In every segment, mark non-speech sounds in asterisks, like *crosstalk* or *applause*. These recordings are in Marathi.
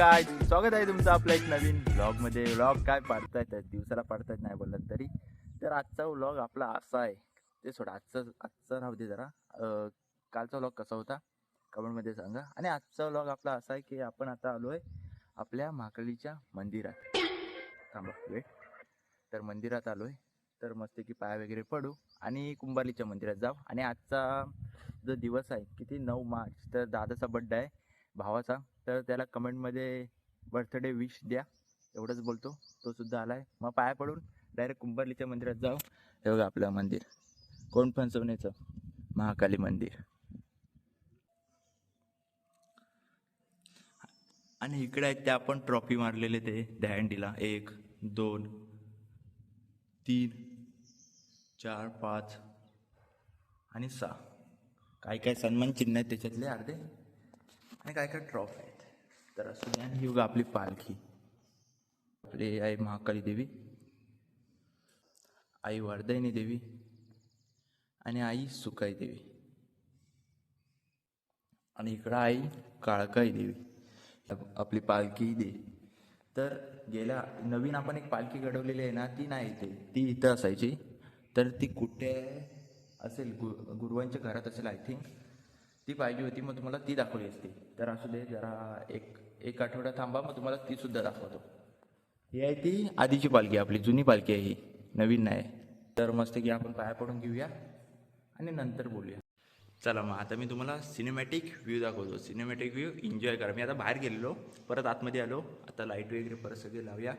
गाय स्वागत आहे तुमचं आपल्या एक नवीन व्लॉगमध्ये व्लॉग काय पाडतायत? दिवसाला पाडतायत नाही बोलत तरी. तर आजचा व्लॉग आपला असा आहे. ते सोडा आजचं आजचं राहू दे जरा. कालचा व्लॉग कसा होता? कमेंटमध्ये सांगा. आणि आजचा व्लॉग आपला असा आहे की आपण आता आलो आहे आपल्या महाकालीच्या मंदिरात. थांबा वेट तर मंदिरात आलो आहे तर मस्तपैकी पाया वगैरे पडू आणि कुंभालीच्या मंदिरात जाऊ. आणि आजचा जो दिवस आहे किती? नऊ मार्च. तर दादाचा बड्डे आहे. भावाचा तर त्याला कमेंटमध्ये बर्थडे विश द्या. एवढंच बोलतो. तो सुद्धा आला आहे मग पाया पडून डायरेक्ट कुंभारलीच्या मंदिरात जाऊ. हे बघा आपलं मंदिर. कोण फणसवण्याचं महाकाली मंदिर. आणि इकडे आहेत ते आपण ट्रॉफी मारलेले ते दहंडीला एक दोन तीन चार पाच आणि सहा. काय काय सन्मान चिन्ह आहेत त्याच्यातले अर्धे? आणि काय काय ट्रॉफ आहेत? तर असं ही बघा आपली पालखी. आपली आई महाकाली देवी. आई वर्धायनी देवी. आणि आई सुकाई देवी. आणि इकडं आई काळकाई देवी. आपली पालखी दे तर गेल्या नवीन आपण एक पालखी घडवलेली आहे ना ती नाही इथे. ती इथं असायची. तर ती कुठे असेल? गु गुरुवांच्या घरात असेल आय थिंक ती पाहिजे होती मग तुम्हाला ती दाखवली असती. तर असू दे जरा एक एक आठवडा थांबा मग तुम्हाला ती सुद्धा दाखवतो. ही आहे ती आधीची पालखी आपली जुनी पालखी आहे ही. नवीन नाही. तर मस्त की आपण पाया पडून घेऊया आणि नंतर बोलूया. चला मग आता मी तुम्हाला सिनेमॅटिक व्ह्यू दाखवतो. सिनेमॅटिक व्ह्यू एन्जॉय करा. मी आता बाहेर गेलेलो परत आतमध्ये आलो. आता लाइट वगैरे परत सगळे लावूया.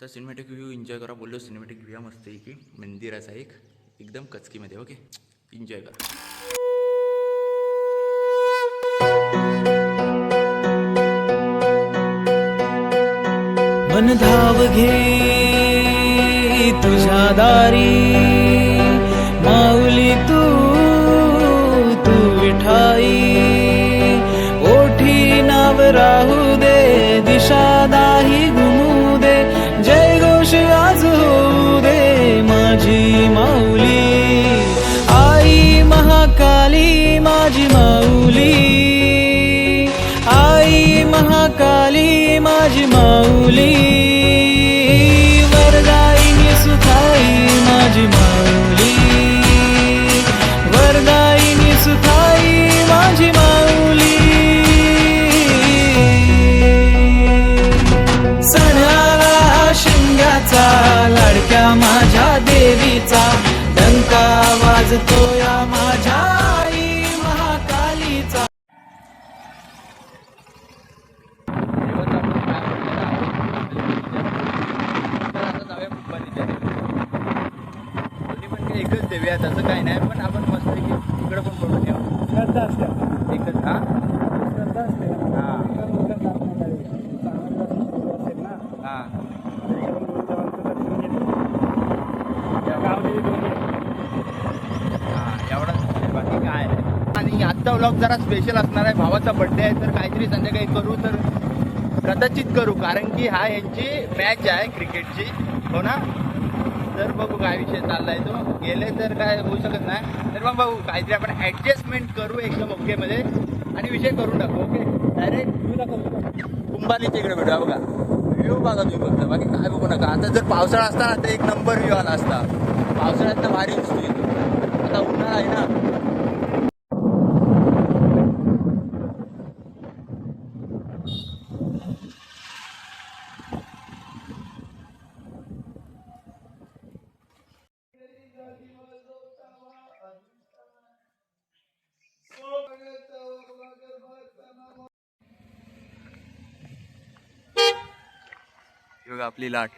तर सिनेमॅटिक व्ह्यू एन्जॉय करा. बोललो सिनेमॅटिक व्ह्यू मस्त आहे की. मंदिराचा एक एकदम कचकीमध्ये ओके एन्जॉय करा. मन धाव घे तुझ्या दारी. माऊली तू तू विठाई. ओठी नाव राहू दे दिशा दाही ब्लॉग जरा स्पेशल असणार आहे. भावाचा बर्थडे आहे तर काहीतरी संध्याकाळी करू तर कदाचित करू. कारण की हा यांची मॅच आहे क्रिकेटची हो ना? तर बघू काय विषय चाललाय तो. गेले तर काय होऊ शकत नाही. तर मग बघू. काहीतरी आपण ऍडजस्टमेंट करू एकदम ओकेमध्ये आणि विषय करून टाकू ओके डायरेक्ट कुंभानीच्या इकडे भेटूया बघा. व्ह्यू बघा तुम्ही फक्त. बाकी काय बघू नका. आता जर पावसाळा असता ना तर एक नंबर व्ह्यू आला असता. पावसाळ्यात तर भारी दिसतो आता उन्हाळा आहे ना ही बघा आपली लाट.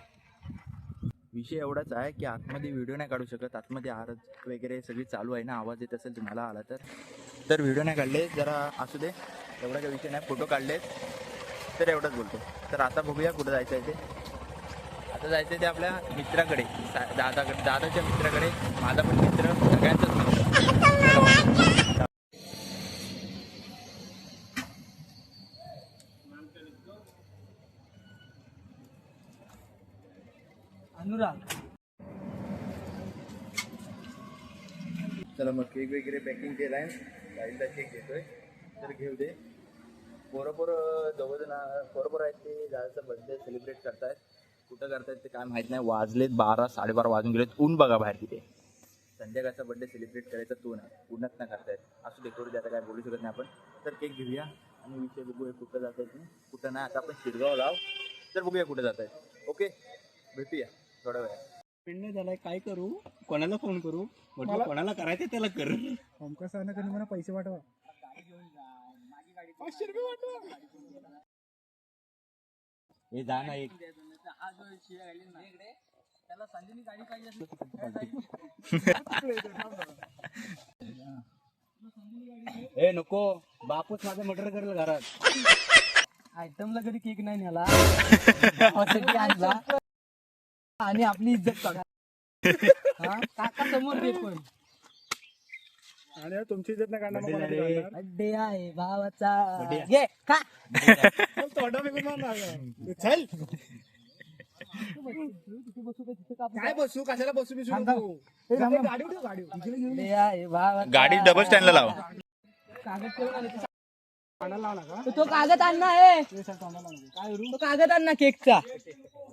विषय एवढाच आहे की आतमध्ये व्हिडिओ नाही काढू शकत. आतमध्ये आरज वगैरे सगळी चालू आहे ना? आवाज येत असेल तुम्हाला आला तर. तर व्हिडिओ नाही काढले. जरा असू दे. एवढा काही विषय नाही. फोटो काढले तर एवढंच बोलतो. तर आता बघूया कुठं जायचं आहे ते. आता जायचं आहे ते आपल्या मित्राकडे. दादाकडे दादाच्या मित्राकडे. माझा पण मित्र. सगळ्यांचाच अनुराग. चला मग केक वगैरे पॅकिंग केलाय. गाईला केक घेतोय. तर घेऊ दे. बरोबर जवळजण बरोबर आहेत ते दादाचा बर्थडे सेलिब्रेट करतायत. कुठं करतायत ते काय माहीत नाही. वाजलेत बारा साडेबारा वाजून गेलेत. ऊन बघा बाहेर तिथे. संध्याकाळचा बर्थडे सेलिब्रेट करायचा तो नाही. पूर्णच नाही करतायत. असू डेकोरेट करू आता काय बोलू शकत नाही आपण. तर केक घेऊया आणि विषय बघूया कुठं जात आहेत कुठं नाही आता आपण शिरगाव लाव तर बघूया कुठं जात आहेत ओके भेटूया. थोड्या वेळात पिंड झालाय काय करू? कोणाला फोन करू? म्हटलं कोणाला करायचं त्याला कर. ओमकार सरांना त्यांनी मला पैसे पाठवा. पाचशे रुपये पाठवा. हे जा ना एक. ए नको बापूच माझं मर्डर करेल घरात. आयटमला कधी केक नाही नेला. *laughs* आणला. आणि आपली इज्जत बघा हा? काका समोर दे पण आणि तुमची इज्जत नाही काढणार मग मला किती काढणार? बड्डे आहे भावाचा घे का चल, तोंडा फेकून मार ना गं. चल काय बसू कशाला बसू बिसू नको. गाडी उठव, गाडी उठव. बड्डे आहे भावाचा गाडी डबल स्टँडला लाव कागद ठेवून आले ते. तोंडाला लाव ना का? तो- तो कागद आण ना हे ते सर तोंडाला लाव. काय करू? तो कागद आण ना केकचा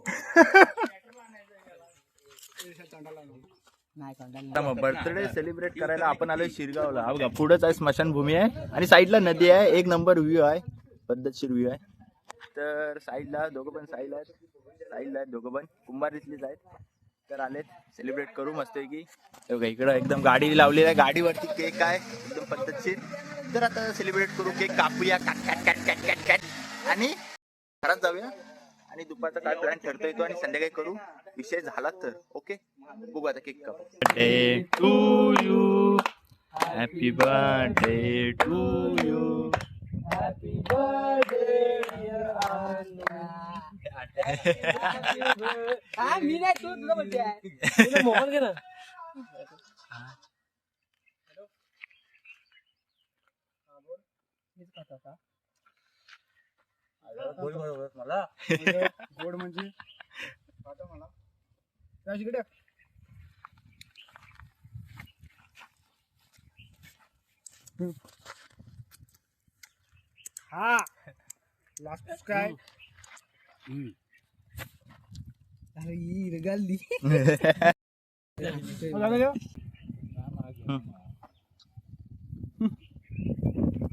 *laughs* बर्थडे सेलिब्रेट करायला आपण आलोय शिरगावला. हा बघा पुढेच आहे स्मशानभूमी आहे. आणि साईडला नदी आहे एक नंबर व्ह्यू आहे. पद्धतशीर व्ह्यू आहे. तर साईडला दोघं पण साईडला आहेत. साईडला आहेत दोघं पण. कुंभारीतलीच आहेत. तर आलेत. सेलिब्रेट करू मस्त की बघा इकडं एकदम गाडी लावलेली आहे. गाडीवरती केक आहे. एकदम पद्धतशीर. तर आता सेलिब्रेट करू cake कापूया. Cut cut cut cut cut cut. आणि घरात जाऊया. आणि दुपारचा काय प्लॅन ठरतो येतो आणि संध्याकाळी करू. विषय झाला तर ओके? बघू आता केक कापू birthday to you happy birthday to you हा मी नाही तू बड्डे *laughs* आहे मोबाईल घे ना. गोड म्हणजे? इकडे. हा. लास्ट काय? अरे ही? *laughs*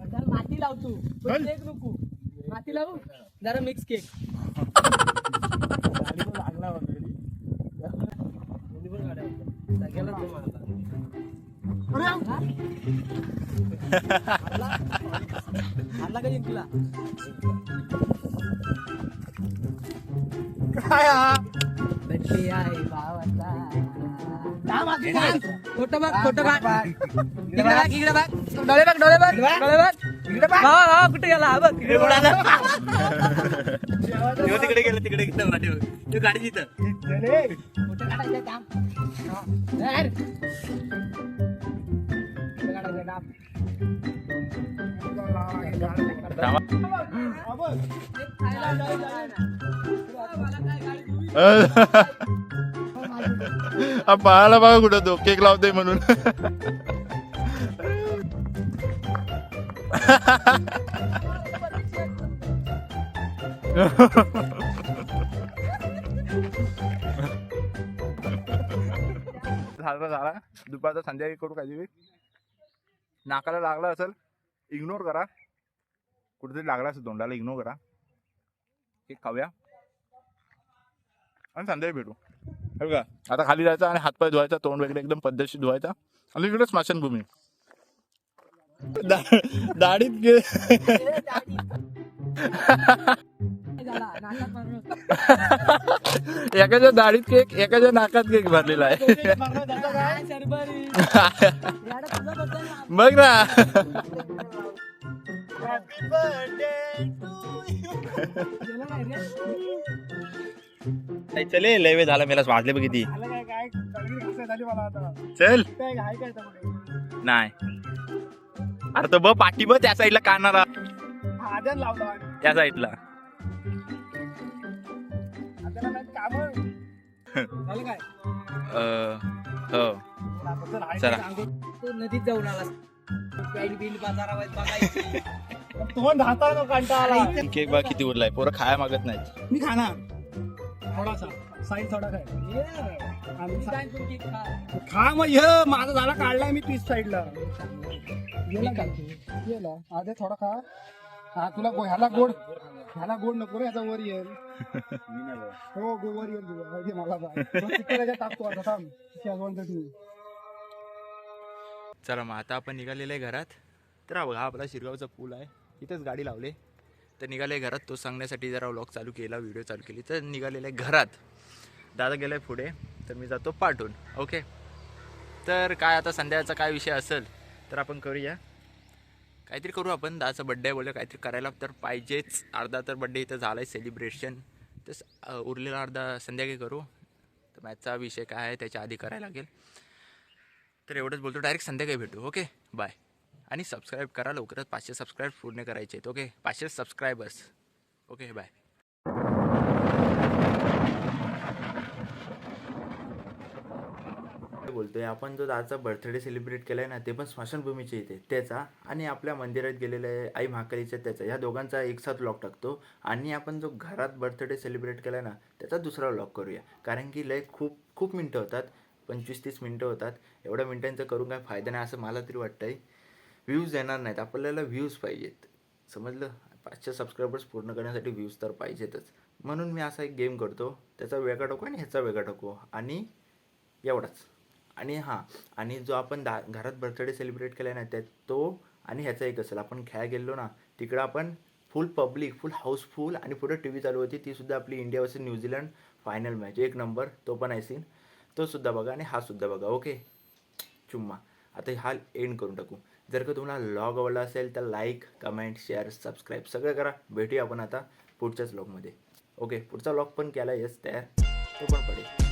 जरा माती लाव तू. पण केक नको माती लावू? जरा मिक्स केक. *laughs* लागला सगळ्याला दे मला. हारला का जिंकला काय हा बड्डे आहे भावाचा खोटं बघ खोटं बघ इकडे बघ इकडे बघ डोळे बघ डोळे बघ डोळे बघ हा हा कुठे गेला? हा बघ इकडे बुडाला तिकडे गेलं तिकडे गेलं. तो गाडी. हा हा पाहायला बघा कुठं तो. केक लावतोय म्हणून. झाला झाला. दुपारचा संध्याकाळी करू काहीतरी. नाकाला लागला असेल इग्नोर करा. कुठेतरी लागला असेल तोंडाला इग्नोर करा. हे खाऊया. आणि संध्याकाळी भेटू. हे बघा आता खाली जायचं आणि हातपाय धुवायचा तोंड वगैरे एकदम पद्धतशीर धुवायचा. आणि इकडे स्मशानभूमी. दाढीत एकाच्या दाढीत केक एकाच्या नाकात केक भरलेला आहे. बघ ना? चले लय वेळ झाला मला वाजले बघ किती चल? नाही अरे तो ब पाठी ब त्या साईडला कानाला. हा, आद्यात लावला. आणि त्या साईडला कामं. झालं काय? हो. चल. तो नदीत जाऊन आला. पॅन्ट बिल बाजारावर बघायची. *laughs* तोंड हाताळा कंटाळा केक बघा किती उरलाय. पोरं खाया मागत नाहीत. मी खाणार. थोडासा साईड थोडा काय खा. खा मग हे माझा झाला काढलाय मी पीस साईडला. गेला का गेला आधे थोडा खा. हा तुला गो- ह्याला गोड ह्याला गोड नको रे ह्याचा वर येईल. हो गो वर येईल. हे घे मला बा. तो टाकतो आता थांब. चला मग आता आपण निघालेलं आहे घरात. तर हा बघा हा आपला शिरगावचा पूल आहे. इथेच गाडी लावले. तर निघाले घरात. तो सांगण्यासाठी जरा व्लॉग चालू केला व्हिडिओ चालू केली. तर निघालेलं आहे घरात. दादा गेलाय पुढे तर मी जातो पाठवून ओके तर काय आता संध्याचा काय विषय असेल तर आपण करूया. काहीतरी करू आपण दादाचा बड्डे बोलूया काहीतरी करायला तर पाहिजेच. अर्धा तर बड्डे इथं झाला आहे सेलिब्रेशन तर उरलेला अर्धा संध्याकाळी करू. तर मॅचचा विषय काय आहे त्याच्या आधी करायला लागेल. तर एवढंच बोलतो डायरेक्ट संध्याकाळी भेटू ओके बाय आणि सबस्क्राईब करा लवकरच पाचशे सबस्क्राईब पूर्ण करायचे आहेत ओके पाचशे सबस्क्रायबर्स ओके बाय बोलतोय आपण जो दादाचा बर्थडे सेलिब्रेट केलाय ना ते पण स्मशानभूमीच्या इथे. त्याचा आणि आपल्या मंदिरात गेलेल्या आहे आई महाकालीच्या त्याचा. या दोघांचा एकसाथ लॉक टाकतो. आणि आपण जो घरात बर्थडे सेलिब्रेट केलाय ना त्याचा दुसरा लॉक करूया. कारण की लय खूप खूप मिनटं होतात. पंचवीस तीस मिनटं होतात. एवढ्या मिनटांचं करून काय फायदा नाही असं मला तरी वाटतंय. व्ह्यूज येणार नाहीत. आपल्याला व्ह्यूज पाहिजेत. समजलं? पाचशे सबस्क्रायबर्स पूर्ण करण्यासाठी व्ह्यूज तर पाहिजेतच. म्हणून मी असा एक गेम करतो. त्याचा वेगळा टाकू आणि ह्याचा वेगळा टाकू. आणि एवढाच. आणि हां आणि जो आपण दा घरात बर्थडे सेलिब्रेट केला ना त्यात तो आणि ह्याचा एक असेल. आपण खेळायला गेलो ना तिकडं आपण फुल पब्लिक फुल हाऊसफुल आणि पुढे टी व्ही चालू होती. ती सुद्धा आपली India versus New Zealand final match एक नंबर तो पण आहे सीन तो सुद्धा बघा आणि हा सुद्धा बघा. ओके चुम्मा. आता हा एंड करून टाकू. जर का तुम्हाला लॉग आवडला असेल तर लाईक कमेंट शेअर सबस्क्राईब सगळं करा. भेटूया आपण आता पुढच्याच लॉगमध्ये ओके पुढचा लॉग पण केला. येस तयार. तो पण पडेल.